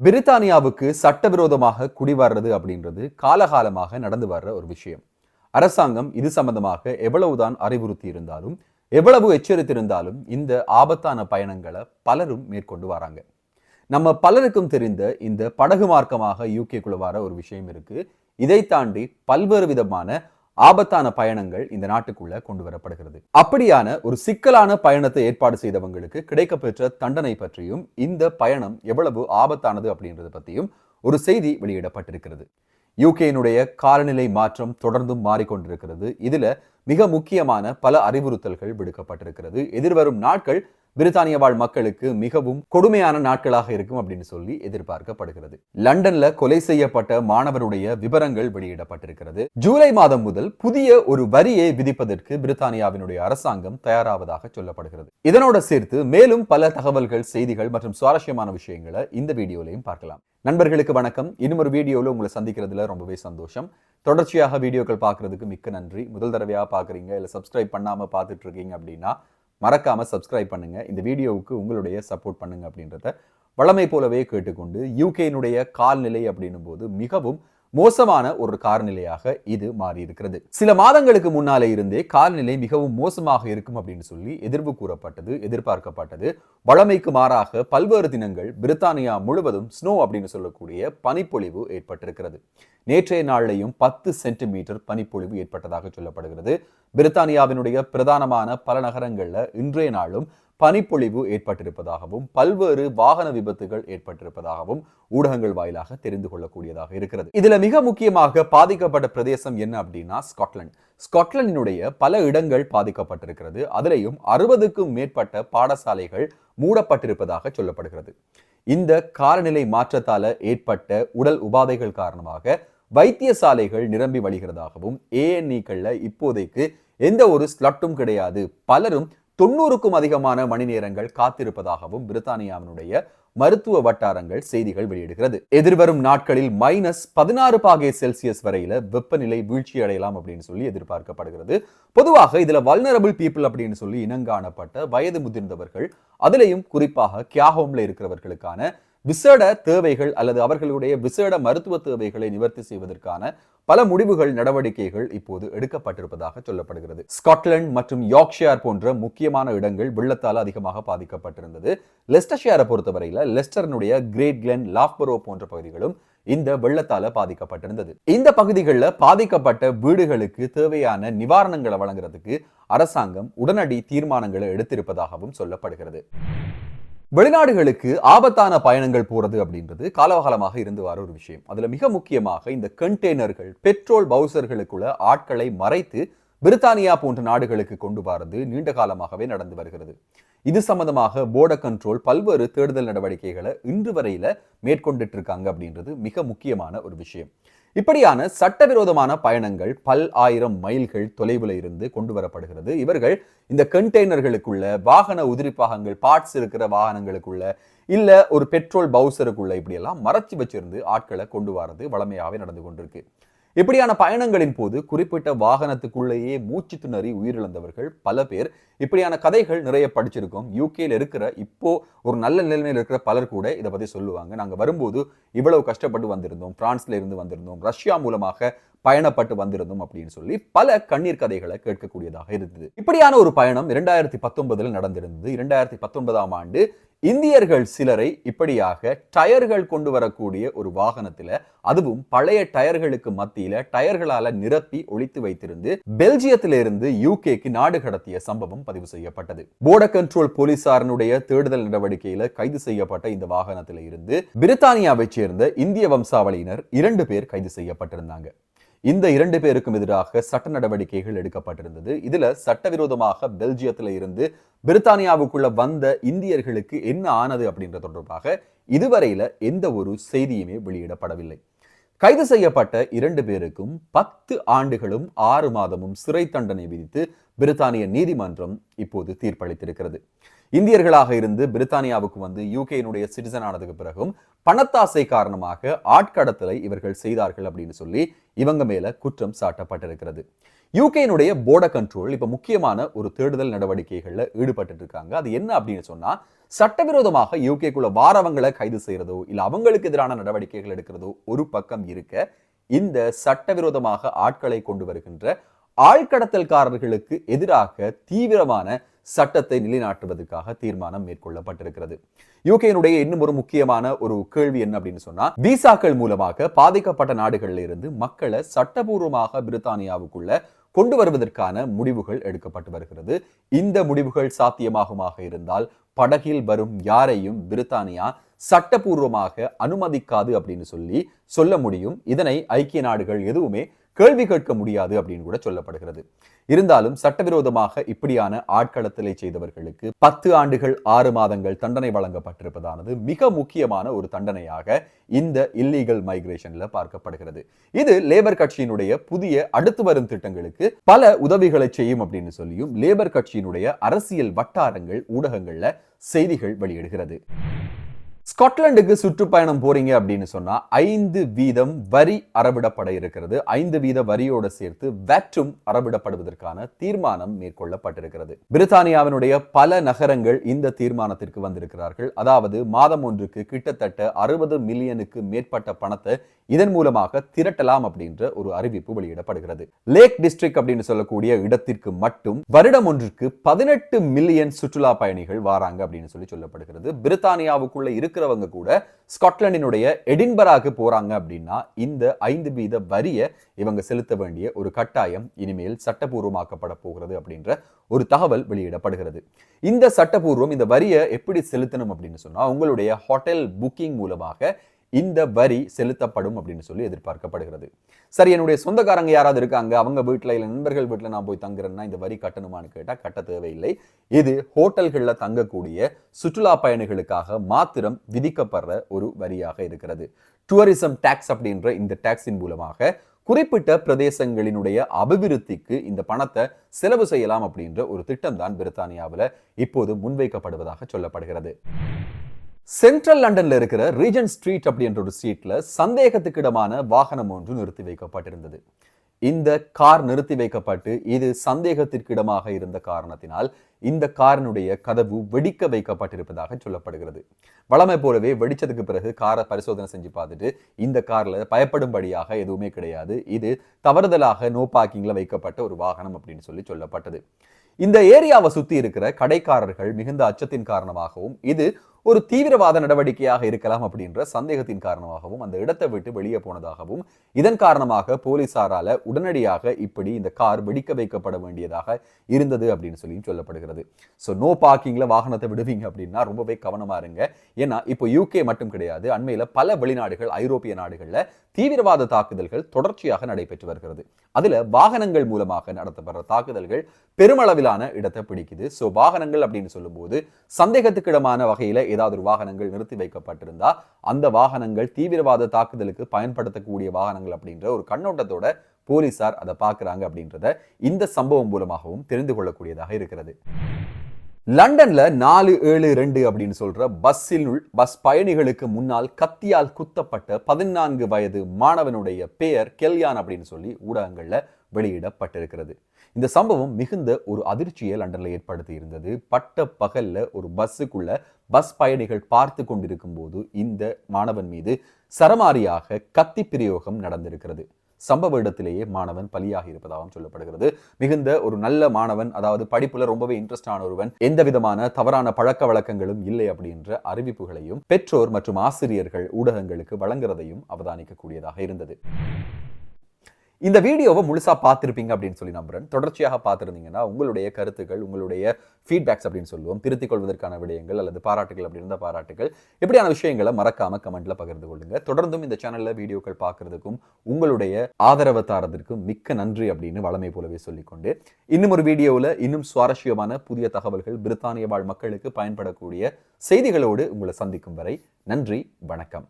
பிரித்தானியாவுக்கு சட்டவிரோதமாக குடிவர்றது அப்படின்றது காலகாலமாக நடந்து வர்ற ஒரு விஷயம். அரசாங்கம் இது சம்பந்தமாக எவ்வளவுதான் அறிவுறுத்தி இருந்தாலும் எவ்வளவு எச்சரித்திருந்தாலும் இந்த ஆபத்தான பயணங்களை பலரும் மேற்கொண்டு வராங்க. நம்ம பலருக்கும் தெரிந்த இந்த படகு மார்க்கமாக யூகேக்குள்ள வர ஒரு விஷயம் இருக்கு. இதை தாண்டி பல்வேறு விதமான ஆபத்தான பயணங்கள் இந்த நாட்டுக்குள்ள கொண்டு வரப்படுகிறது. அப்படியான ஒரு சிக்கலான பயணத்தை ஏற்பாடு செய்தவங்களுக்கு கிடைக்கப்பெற்ற தண்டனை பற்றியும் இந்த பயணம் எவ்வளவு ஆபத்தானது அப்படின்றது பற்றியும் ஒரு செய்தி வெளியிடப்பட்டிருக்கிறது. யூகேனுடைய காலநிலை மாற்றம் தொடர்ந்தும் மாறிக்கொண்டிருக்கிறது. இதுல மிக முக்கியமான பல அறிவுறுத்தல்கள் விடுக்கப்பட்டிருக்கிறது. எதிர்வரும் நாட்கள் பிரித்தானிய வாழ் மக்களுக்கு மிகவும் கொடுமையான நாட்களாக இருக்கும் அப்படின்னு சொல்லி எதிர்பார்க்கப்படுகிறது. லண்டன்ல கொலை செய்யப்பட்ட மாணவருடைய விவரங்கள் வெளியிடப்பட்டிருக்கிறது. ஜூலை மாதம் முதல் புதிய ஒரு வரியை விதிப்பதற்கு பிரித்தானியாவினுடைய அரசாங்கம் தயாராவதாக சொல்லப்படுகிறது. இதனோட சேர்த்து மேலும் பல தகவல்கள் செய்திகள் மற்றும் சுவாரஸ்யமான விஷயங்களை இந்த வீடியோலையும் பார்க்கலாம். நண்பர்களுக்கு வணக்கம். இன்னும் ஒரு வீடியோவில் உங்களை சந்திக்கிறதுல ரொம்பவே சந்தோஷம். தொடர்ச்சியாக வீடியோக்கள் பார்க்கறதுக்கு மிக்க நன்றி. முதல் தடவையாக பார்க்குறீங்க இல்லை சப்ஸ்கிரைப் பண்ணாமல் பார்த்துட்டு இருக்கீங்க அப்படின்னா மறக்காமல் சப்ஸ்கிரைப் பண்ணுங்க. இந்த வீடியோவுக்கு உங்களுடைய சப்போர்ட் பண்ணுங்க அப்படின்றத வளமை போலவே கேட்டுக்கொண்டு யூகேனுடைய கால்நிலை அப்படின்னும் போது மிகவும் மோசமான ஒரு காலநிலையாக இது மாறி இருக்கிறது சில மாதங்களுக்கு முன்னாலே இருந்தே காலநிலை மிகவும் மோசமாக இருக்கும் அப்படின்னு சொல்லி எதிர்வு கூறப்பட்டது எதிர்பார்க்கப்பட்டது. வளமைக்கு மாறாக பல்வேறு தினங்கள் பிரித்தானியா முழுவதும் ஸ்னோ அப்படின்னு சொல்லக்கூடிய பனிப்பொழிவு ஏற்பட்டிருக்கிறது. நேற்றைய நாளிலையும் பத்து சென்டிமீட்டர் பனிப்பொழிவு ஏற்பட்டதாக சொல்லப்படுகிறது. பிரித்தானியாவினுடைய பிரதானமான பல நகரங்களில் இன்றைய நாளும் பனிப்பொழிவு ஏற்பட்டிருப்பதாகவும் பல்வேறு வாகன விபத்துகள் ஏற்பட்டிருப்பதாகவும் ஊடகங்கள் வாயிலாக தெரிந்து கொள்ளக்கூடியதாக இருக்கிறது. இதுல மிக முக்கியமாக பாதிக்கப்பட்ட பிரதேசம் என்ன அப்படின்னா ஸ்காட்லாந்து ஸ்காட்லாண்டினுடைய பல இடங்கள் பாதிக்கப்பட்டிருக்கிறது. அதிலையும் அறுபதுக்கும் மேற்பட்ட பாடசாலைகள் மூடப்பட்டிருப்பதாக சொல்லப்படுகிறது. இந்த காலநிலை மாற்றத்தால ஏற்பட்ட உடல் உபாதைகள் காரணமாக வைத்தியசாலைகள் நிரம்பி வழிகிறதாகவும் ஏஎன்இக்கள்ல இப்போதைக்கு எந்த ஒரு ஸ்லட்டும் கிடையாது. பலரும் தொண்ணூறுக்கும் அதிகமான மணி நேரங்கள் காத்திருப்பதாகவும் பிரித்தானியாவினுடைய மருத்துவ வட்டாரங்கள் செய்திகள் வெளியிடுகிறது. எதிர்வரும் நாட்களில் மைனஸ் பதினாறு பாகை செல்சியஸ் வரையில வெப்பநிலை வீழ்ச்சி அடையலாம் அப்படின்னு சொல்லி எதிர்பார்க்கப்படுகிறது. பொதுவாக இதுல வல்னரபிள் பீப்புள் அப்படின்னு சொல்லி இனங்காணப்பட்ட வயது முதிர்ந்தவர்கள் அதிலையும் குறிப்பாக கியாஹோம்ல இருக்கிறவர்களுக்கான விசேட தேவைகள் அல்லது அவர்களுடைய விசேட மருத்துவ தேவைகளை நிவர்த்தி செய்வதற்கான பல முடிவுகள் நடவடிக்கைகள் இப்போது எடுக்கப்பட்டிருப்பதாக சொல்லப்படுகிறது. ஸ்காட்லாந்து மற்றும் யார்க்ஷியர் போன்ற முக்கியமான இடங்கள் வெள்ளத்தால் அதிகமாக பாதிக்கப்பட்டிருந்தது. லெஸ்டர்ஷியரை பொறுத்தவரையில லெஸ்டர்னுடைய கிரேட் கிளென் லாஃபரோ போன்ற பகுதிகளும் இந்த வெள்ளத்தால பாதிக்கப்பட்டிருந்தது. இந்த பகுதிகளில் பாதிக்கப்பட்ட வீடுகளுக்கு தேவையான நிவாரணங்களை வழங்குறதுக்கு அரசாங்கம் உடனடி தீர்மானங்களை எடுத்திருப்பதாகவும் சொல்லப்படுகிறது. வெளிநாடுகளுக்கு ஆபத்தான பயணங்கள் போறது அப்படின்றது காலகாலமாக இருந்து வர ஒரு விஷயம். அதுல மிக முக்கியமாக இந்த கண்டெய்னர்கள் பெட்ரோல் பவுசர்களுக்குள்ள ஆட்களை மறைத்து பிரித்தானியா போன்ற நாடுகளுக்கு கொண்டு வரது நீண்ட காலமாகவே நடந்து வருகிறது. இது சம்பந்தமாக போர்டர் கண்ட்ரோல் பல்வேறு தேடுதல் நடவடிக்கைகளை இன்று வரையில மேற்கொண்டுட்டு இருக்காங்க அப்படின்றது மிக முக்கியமான ஒரு விஷயம். இப்படியான சட்டவிரோதமான பயணங்கள் பல் ஆயிரம் மைல்கள் தொலைவில் இருந்து கொண்டு வரப்படுகிறது. இவர்கள் இந்த கண்டெய்னர்களுக்குள்ள வாகன உதிரி பாகங்கள் பார்ட்ஸ் இருக்கிற வாகனங்களுக்குள்ள இல்ல ஒரு பெட்ரோல் பவுசருக்குள்ள இப்படியெல்லாம் மறைச்சு வச்சிருந்து ஆட்களை கொண்டு வரது வளமையாகவே நடந்து கொண்டிருக்கு. இப்படியான பயணங்களின் போது குறிப்பிட்ட வாகனத்துக்குள்ளேயே மூச்சு திணறி உயிரிழந்தவர்கள் பல பேர். இப்படியான கதைகள் நிறைய படிச்சிருக்கோம். யூகேல இருக்கிற இப்போ ஒரு நல்ல நிலைமையில் இருக்கிற பலர் கூட இதை பத்தி சொல்லுவாங்க. நாங்க வரும்போது இவ்வளவு கஷ்டப்பட்டு வந்திருந்தோம். பிரான்ஸ்ல இருந்து வந்திருந்தோம். ரஷ்யா மூலமாக பயணப்பட்டு வந்திருந்தோம் அப்படின்னு சொல்லி பல கண்ணீர் கதைகளை கேட்கக்கூடியதாக இருந்தது. இப்படியான ஒரு பயணம் இரண்டாயிரத்தி பத்தொன்பதுல நடந்திருந்தது. இரண்டாயிரத்தி பத்தொன்பதாம் ஆண்டு இந்தியர்கள் சிலரை இப்படியாக டயர்கள் கொண்டு வரக்கூடிய ஒரு வாகனத்துல அதுவும் பழைய டயர்களுக்கு மத்தியில டயர்களால நிரப்பி ஒழித்து வைத்திருந்து பெல்ஜியத்திலிருந்து யூகேக்கு நாடு கடத்திய சம்பவம் பதிவு செய்யப்பட்டது. போர்டர் கண்ட்ரோல் போலீசாரனுடைய தேடுதல் நடவடிக்கையில கைது செய்யப்பட்ட இந்த வாகனத்தில இருந்து பிரித்தானியாவைச் சேர்ந்த இந்திய வம்சாவளியினர் இரண்டு பேர் கைது செய்யப்பட்டிருந்தாங்க. இந்த இரண்டு பேருக்கும் எதிராக சட்ட நடவடிக்கைகள் எடுக்கப்பட்டிருந்தது. இதுல சட்டவிரோதமாக பெல்ஜியத்துல இருந்து பிரித்தானியாவுக்குள்ள வந்த இந்தியர்களுக்கு என்ன ஆனது அப்படின்ற தொடர்பாக இதுவரையில எந்த ஒரு செய்தியுமே வெளியிடப்படவில்லை. கைது செய்யப்பட்ட இரண்டு பேருக்கும் பத்து ஆண்டுகளும் ஆறு மாதமும் சிறை தண்டனை விதித்து பிரித்தானிய நீதிமன்றம் இப்போது தீர்ப்பளித்திருக்கிறது. இந்தியர்களாக இருந்து பிரித்தானியாவுக்கு வந்து யூகேனுடைய சிட்டிசன் ஆனதுக்கு பிறகும் பணத்தாசை காரணமாக ஆட்கடத்தலை இவர்கள் செய்தார்கள் அப்படின்னு சொல்லி இவங்க மேல குற்றம் சாட்டப்பட்டிருக்கிறது. யூகேனுடைய போர்டர் கண்ட்ரோல் இப்ப முக்கியமான ஒரு தேடுதல் நடவடிக்கைகள்ல ஈடுபட்டு இருக்காங்க. அது என்ன அப்படின்னு சொன்னா சட்டவிரோதமாக யூகேக்குள்ள வாரவங்களை கைது செய்யறதோ இல்ல அவங்களுக்கு எதிரான நடவடிக்கைகள் எடுக்கிறதோ ஒரு பக்கம் இருக்க இந்த சட்டவிரோதமாக ஆட்களை கொண்டு வருகின்ற ஆழ்கடத்தல்காரர்களுக்கு எதிராக தீவிரமான சட்டத்தை நிலைநாட்டுவதற்காக தீர்மானம் மேற்கொள்ளப்பட்டிருக்கிறது. யூகேனுடைய இன்னும் ஒரு முக்கியமான ஒரு கேள்வி என்ன அப்படின்னு சொன்னா விசாக்கள் மூலமாக பாதிக்கப்பட்ட நாடுகளில் இருந்து மக்களை சட்டபூர்வமாக பிரித்தானியாவுக்குள்ள கொண்டு வருவதற்கான முடிவுகள் எடுக்கப்பட்டு வருகிறது. இந்த முடிவுகள் சாத்தியமாகுமாக இருந்தால் படகில் வரும் யாரையும் பிரித்தானியா சட்டபூர்வமாக அனுமதிக்காது அப்படின்னு சொல்லி சொல்ல முடியும். இதனை ஐக்கிய நாடுகள் எதுவுமே கேள்வி கேட்க முடியாது அப்படின்னு கூட சொல்லப்படுகிறது. இருந்தாலும் சட்டவிரோதமாக இப்படியான ஆட்களத்தலை செய்தவர்களுக்கு பத்து ஆண்டுகள் ஆறு மாதங்கள் தண்டனை வழங்கப்பட்டிருப்பதானது மிக முக்கியமான ஒரு தண்டனையாக இந்த இல்லீகல் மைக்ரேஷன்ல பார்க்கப்படுகிறது. இது லேபர் கட்சியினுடைய புதிய அடுத்து வரும் திட்டங்களுக்கு பல உதவிகளை செய்யும் அப்படின்னு சொல்லியும் லேபர் கட்சியினுடைய அரசியல் வட்டாரங்கள் ஊடகங்கள்ல செய்திகள் வெளியிடுகிறது. ஸ்காட்லாண்டுக்கு சுற்றுப்பயணம் போறீங்க அப்படின்னு சொன்னா ஐந்து வீதம் வரி அறவிடப்பட இருக்கிறது. ஐந்து வீத வரியோட சேர்த்து வேற்றும் அறவிடப்படுவதற்கான தீர்மானம் மேற்கொள்ளப்பட்டிருக்கிறது. பிரித்தானியாவினுடைய பல நகரங்கள் இந்த தீர்மானத்திற்கு வந்திருக்கிறார்கள். அதாவது மாதம் ஒன்றுக்கு கிட்டத்தட்ட அறுபது மில்லியனுக்கு மேற்பட்ட பணத்தை இதன் மூலமாக திரட்டலாம் அப்படின்ற ஒரு அறிவிப்பு வெளியிடப்படுகிறது. லேக் டிஸ்ட்ரிக்ட் அப்படின்னு சொல்லக்கூடிய இடத்திற்கு மட்டும் வருடம் ஒன்றுக்கு பதினெட்டு மில்லியன் சுற்றுலா பயணிகள் வாராங்க அப்படின்னு சொல்லி சொல்லப்படுகிறது. பிரித்தானியாவுக்குள்ள இருக்கிறவங்க கூட ஸ்காட்லாண்டினுடைய எடின்பராக்கு போறாங்க அப்படின்னா இந்த ஐந்து வீத வரியை இவங்க செலுத்த வேண்டிய ஒரு கட்டாயம் இனிமேல் சட்டபூர்வமாக்கப்பட போகிறது அப்படின்ற ஒரு தகவல் வெளியிடப்படுகிறது. இந்த சட்டபூர்வம் இந்த வரியை எப்படி செலுத்தணும் அப்படின்னு சொன்னா உங்களுடைய ஹோட்டல் புக்கிங் மூலமாக இந்த வரி செலுத்தப்படும் அப்படின்னு சொல்லி எதிர்பார்க்கப்படுகிறது. சரி என்னுடைய சொந்தக்காரங்க யாராவது இருக்காங்க? அவங்க வீட்டில் இல்லை நண்பர்கள் வீட்டில் நான் போய் தங்குறேன்னா இந்த வரி கட்டணுமான்னு கேட்டால் கட்ட தேவையில்லை. இது ஹோட்டல்களில் தங்கக்கூடிய சுற்றுலா பயணிகளுக்காக மாத்திரம் விதிக்கப்படுற ஒரு வரியாக இருக்கிறது. டூரிசம் டேக்ஸ் அப்படின்ற இந்த டேக்ஸின் மூலமாக குறிப்பிட்ட பிரதேசங்களினுடைய அபிவிருத்திக்கு இந்த பணத்தை செலவு செய்யலாம் அப்படின்ற ஒரு திட்டம் தான் பிரித்தானியாவில் இப்போது முன்வைக்கப்படுவதாக சொல்லப்படுகிறது. சென்ட்ரல் லண்டன்ல இருக்கிற ரீஜன் ஸ்ட்ரீட் அப்படின்ற ஒரு ஸ்ட்ரீட்ல சந்தேகத்துக்கிடமான வாகனம் ஒன்று நிறுத்தி வைக்கப்பட்டிருந்தது. இந்த கார் நிறுத்தி வைக்கப்பட்டு இது சந்தேகத்திற்கிடமாக இருந்த காரணத்தினால் இந்த காரினுடைய கதவு வெடிக்க வைக்கப்பட்டிருப்பதாக சொல்லப்படுகிறது. வளமை போலவே வெடிச்சதுக்கு பிறகு காரை பரிசோதனை செஞ்சு பார்த்துட்டு இந்த கார்ல பயப்படும்படியாக எதுவுமே கிடையாது. இது தவறுதலாக நோ பார்க்கிங்ல வைக்கப்பட்ட ஒரு வாகனம் அப்படின்னு சொல்லி சொல்லப்பட்டது. இந்த ஏரியாவை சுற்றி இருக்கிற கடைக்காரர்கள் மிகுந்த அச்சத்தின் காரணமாகவும் இது ஒரு தீவிரவாத நடவடிக்கையாக இருக்கலாம் அப்படின்ற சந்தேகத்தின் காரணமாகவும் அந்த இடத்தை விட்டு வெளியே போனதாகவும் இதன் காரணமாக போலீசாரால உடனடியாக இப்படி இந்த கார் வெடிக்க வைக்கப்பட வேண்டியதாக இருந்தது அப்படின்னு சொல்லி சொல்லப்படுகிறது. ஸோ நோ பார்க்கிங்ல வாகனத்தை விடுவீங்க அப்படின்னா ரொம்பவே கவனமா இருங்க. ஏன்னா இப்போ யூகே மட்டும் கிடையாது அண்மையில பல வெளிநாடுகள் ஐரோப்பிய நாடுகள்ல தீவிரவாத தாக்குதல்கள் தொடர்ச்சியாக நடைபெற்று வருகிறது. அதுல வாகனங்கள் மூலமாக நடத்தப்படுற தாக்குதல்கள் பெருமளவிலான இடத்தை பிடிக்குது. ஸோ வாகனங்கள் அப்படின்னு சொல்லும்போது சந்தேகத்துக்கிடமான வகையில் ஏதாவது ஒரு வாகனங்கள் நிறுத்தி வைக்கப்பட்டிருந்தா அந்த வாகனங்கள் தீவிரவாத தாக்குதலுக்கு பயன்படுத்தக்கூடிய வாகனங்கள் அப்படின்ற ஒரு கண்ணோட்டத்தோட போலீசார் அதை பார்க்குறாங்க அப்படின்றத இந்த சம்பவம் மூலமாகவும் தெரிந்து கொள்ளக்கூடியதாக இருக்கிறது. லண்டன்ல நாலு ஏழு ரெண்டு அப்படின்னு சொல்ற பஸ்ஸில் பஸ் பயணிகளுக்கு முன்னால் கத்தியால் குத்தப்பட்ட பதினான்கு வயது மாணவனுடைய பெயர் கெல்யான் அப்படின்னு சொல்லி ஊடகங்கள்ல வெளியிடப்பட்டிருக்கிறது. இந்த சம்பவம் மிகுந்த ஒரு அதிர்ச்சியை லண்டன்ல ஏற்படுத்தி இருந்தது பட்ட பகல்ல ஒரு பஸ்ஸுக்குள்ள பஸ் பயணிகள் பார்த்து கொண்டிருக்கும் போது இந்த மாணவன் மீது சரமாரியாக கத்தி பிரயோகம் நடந்திருக்கிறது. சம்பவ இடத்திலேயே மாணவன் பலியாகி இருப்பதாகவும் சொல்லப்படுகிறது. மிகுந்த ஒரு நல்ல மாணவன் அதாவது படிப்புல ரொம்பவே இன்ட்ரெஸ்ட் ஒருவன் எந்த விதமான தவறான பழக்க வழக்கங்களும் இல்லை அப்படின்ற அறிவிப்புகளையும் பெற்றோர் மற்றும் ஆசிரியர்கள் ஊடகங்களுக்கு வழங்குறதையும் அவதானிக்கக்கூடியதாக இருந்தது. இந்த வீடியோவை முழுசாக பார்த்துருப்பீங்க அப்படின்னு சொல்லி நம்புறேன். தொடர்ச்சியாக பார்த்துருந்தீங்கன்னா உங்களுடைய கருத்துக்கள் உங்களுடைய ஃபீட்பேக்ஸ் அப்படின்னு சொல்லுவோம். திருத்திக் கொள்வதற்கான விடயங்கள் அல்லது பாராட்டுகள் அப்படி இருந்த பாராட்டுகள். இப்படியான விஷயங்களை மறக்காம கமெண்ட்ல பகிர்ந்து கொள்ளுங்க. தொடர்ந்தும் இந்த சேனல்ல வீடியோக்கள் பார்க்கறதுக்கும் உங்களுடைய ஆதரவு தாரதற்கும் மிக்க நன்றி அப்படின்னு வளமை போலவே சொல்லிக்கொண்டு இன்னும் ஒரு வீடியோவில் இன்னும் சுவாரஸ்யமான புதிய தகவல்கள் பிரித்தானிய வாழ் மக்களுக்கு பயன்படக்கூடிய செய்திகளோடு உங்களை சந்திக்கும் வரை நன்றி வணக்கம்.